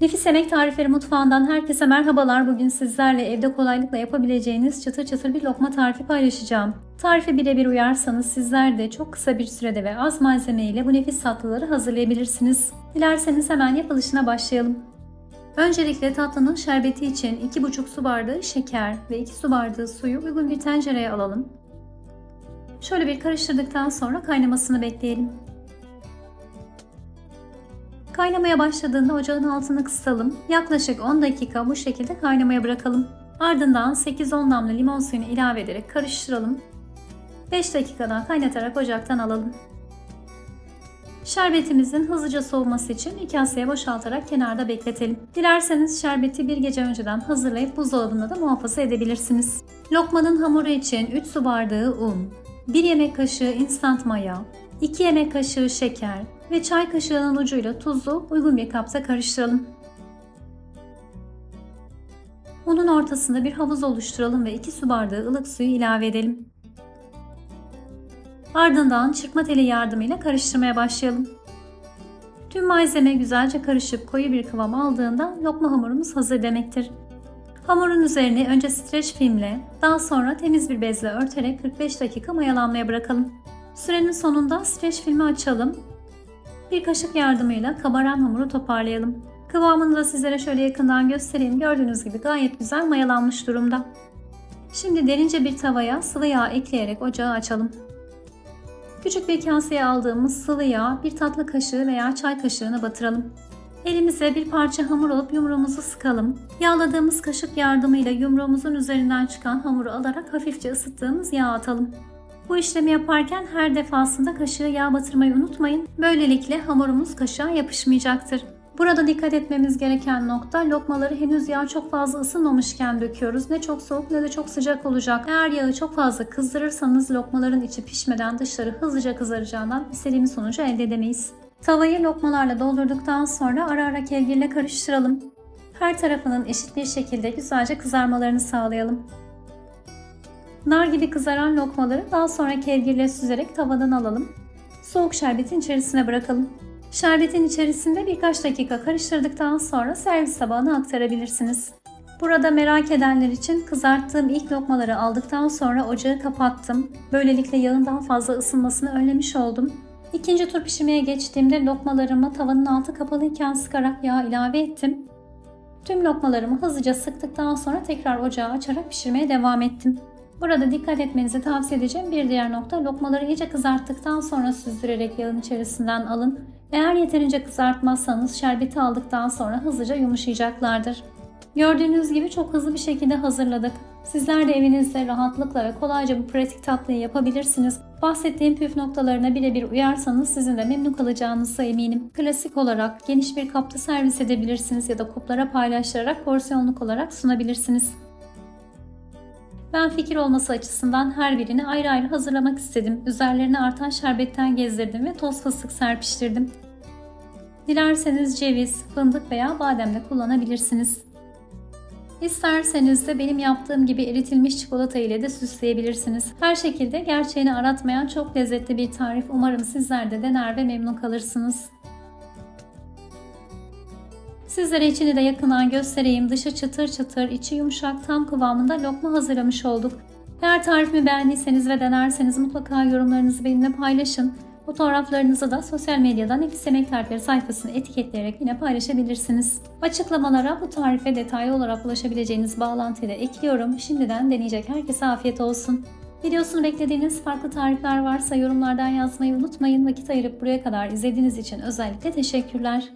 Nefis Yemek Tarifleri Mutfağı'ndan herkese merhabalar. Bugün sizlerle evde kolaylıkla yapabileceğiniz çıtır çıtır bir lokma tarifi paylaşacağım. Tarife birebir uyarsanız sizler de çok kısa bir sürede ve az malzeme ile bu nefis tatlıları hazırlayabilirsiniz. Dilerseniz hemen yapılışına başlayalım. Öncelikle tatlının şerbeti için 2,5 su bardağı şeker ve 2 su bardağı suyu uygun bir tencereye alalım. Şöyle bir karıştırdıktan sonra kaynamasını bekleyelim. Kaynamaya başladığında ocağın altını kısalım. Yaklaşık 10 dakika bu şekilde kaynamaya bırakalım. Ardından 8-10 damla limon suyunu ilave ederek karıştıralım. 5 dakikadan kaynatarak ocaktan alalım. Şerbetimizin hızlıca soğuması için bir kaseye boşaltarak kenarda bekletelim. Dilerseniz şerbeti bir gece önceden hazırlayıp buzdolabında da muhafaza edebilirsiniz. Lokmanın hamuru için 3 su bardağı un, 1 yemek kaşığı instant maya, 2 yemek kaşığı şeker ve çay kaşığının ucuyla tuzu uygun bir kapta karıştıralım. Unun ortasında bir havuz oluşturalım ve 2 su bardağı ılık suyu ilave edelim. Ardından çırpma teli yardımıyla karıştırmaya başlayalım. Tüm malzeme güzelce karışıp koyu bir kıvam aldığında lokma hamurumuz hazır demektir. Hamurun üzerine önce streç filmle, daha sonra temiz bir bezle örterek 45 dakika mayalanmaya bırakalım. Sürenin sonunda streç filmi açalım. Bir kaşık yardımıyla kabaran hamuru toparlayalım. Kıvamını da sizlere şöyle yakından göstereyim. Gördüğünüz gibi gayet güzel mayalanmış durumda. Şimdi derince bir tavaya sıvı yağ ekleyerek ocağı açalım. Küçük bir kaseye aldığımız sıvı yağ bir tatlı kaşığı veya çay kaşığına batıralım. Elimize bir parça hamur alıp yumruğumuzu sıkalım. Yağladığımız kaşık yardımıyla yumruğumuzun üzerinden çıkan hamuru alarak hafifçe ısıttığımız yağı atalım. Bu işlemi yaparken her defasında kaşığı yağ batırmayı unutmayın. Böylelikle hamurumuz kaşığa yapışmayacaktır. Burada dikkat etmemiz gereken nokta lokmaları henüz yağ çok fazla ısınmamışken döküyoruz. Ne çok soğuk ne de çok sıcak olacak. Eğer yağı çok fazla kızdırırsanız lokmaların içi pişmeden dışarı hızlıca kızaracağından istediğimiz sonucu elde edemeyiz. Tavayı lokmalarla doldurduktan sonra ara ara kevgirle karıştıralım. Her tarafının eşit bir şekilde güzelce kızarmalarını sağlayalım. Nar gibi kızaran lokmaları daha sonra kevgirle süzerek tavadan alalım. Soğuk şerbetin içerisine bırakalım. Şerbetin içerisinde birkaç dakika karıştırdıktan sonra servis tabağına aktarabilirsiniz. Burada merak edenler için kızarttığım ilk lokmaları aldıktan sonra ocağı kapattım. Böylelikle yağın daha fazla ısınmasını önlemiş oldum. İkinci tur pişirmeye geçtiğimde lokmalarımı tavanın altı kapalıyken sıkarak yağ ilave ettim. Tüm lokmalarımı hızlıca sıktıktan sonra tekrar ocağı açarak pişirmeye devam ettim. Burada dikkat etmenizi tavsiye edeceğim bir diğer nokta lokmaları iyice kızarttıktan sonra süzdürerek yağın içerisinden alın. Eğer yeterince kızartmazsanız şerbeti aldıktan sonra hızlıca yumuşayacaklardır. Gördüğünüz gibi çok hızlı bir şekilde hazırladık. Sizler de evinizde rahatlıkla ve kolayca bu pratik tatlıyı yapabilirsiniz. Bahsettiğim püf noktalarına birebir uyarsanız sizin de memnun kalacağınıza eminim. Klasik olarak geniş bir kapta servis edebilirsiniz ya da kuplara paylaştırarak porsiyonluk olarak sunabilirsiniz. Ben fikir olması açısından her birini ayrı ayrı hazırlamak istedim. Üzerlerine artan şerbetten gezdirdim ve toz fıstık serpiştirdim. Dilerseniz ceviz, fındık veya badem de kullanabilirsiniz. İsterseniz de benim yaptığım gibi eritilmiş çikolata ile de süsleyebilirsiniz. Her şekilde gerçeğini aratmayan çok lezzetli bir tarif. Umarım sizler de dener ve memnun kalırsınız. Sizlere içini de yakından göstereyim. Dışı çıtır çıtır, içi yumuşak, tam kıvamında lokma hazırlamış olduk. Eğer tarifimi beğendiyseniz ve denerseniz mutlaka yorumlarınızı benimle paylaşın. Fotoğraflarınızı da sosyal medyadan Nefis Yemek Tarifleri sayfasını etiketleyerek yine paylaşabilirsiniz. Açıklamalara bu tarife detaylı olarak ulaşabileceğiniz bağlantıyı da ekliyorum. Şimdiden deneyecek herkese afiyet olsun. Videosunu beklediğiniz farklı tarifler varsa yorumlardan yazmayı unutmayın. Vakit ayırıp buraya kadar izlediğiniz için özellikle teşekkürler.